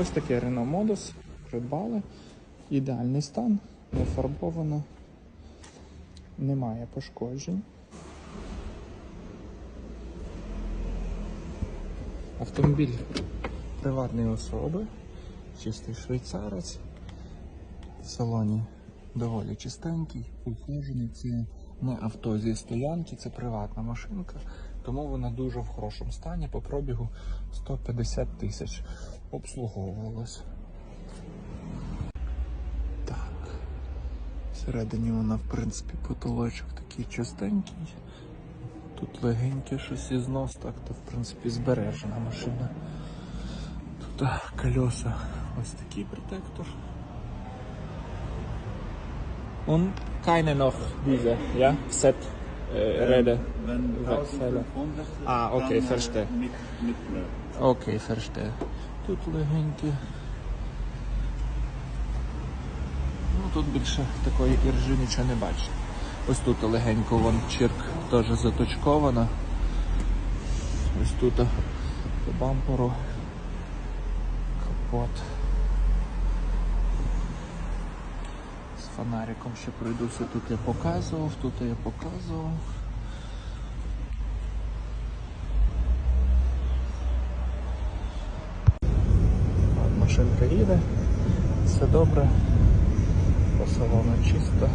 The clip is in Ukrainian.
Ось такий Renault Modus. Придбали. Ідеальний стан, не фарбовано, немає пошкоджень. Автомобіль приватної особи, чистий швейцарець. В салоні доволі чистенький, ухожений. Це не авто зі стоянки, це приватна машинка, тому вона дуже в хорошому стані. По пробігу 150 тисяч обслуговувалась. Так. Всередині вона, в принципі, потолочок такий чистенький. Тут легеньке щось із нос, так то в принципі збережена машина. Тут а, колеса, ось такий протектор. Und keine noch diese, ja? Set Räder. Wenn Wechsler. 1500 Ah, okay, verstehe. Mit, mit. Окей, ферште. Тут легенькі. Ну тут більше такої іржі нічого не бачу. Ось тут легенько вон чирк теж заточкована. Ось тут по бамперу капот. Фонариком ще пройдуся. Тут я показував, тут я показував. Машинка їде, все добре, по салону чисто.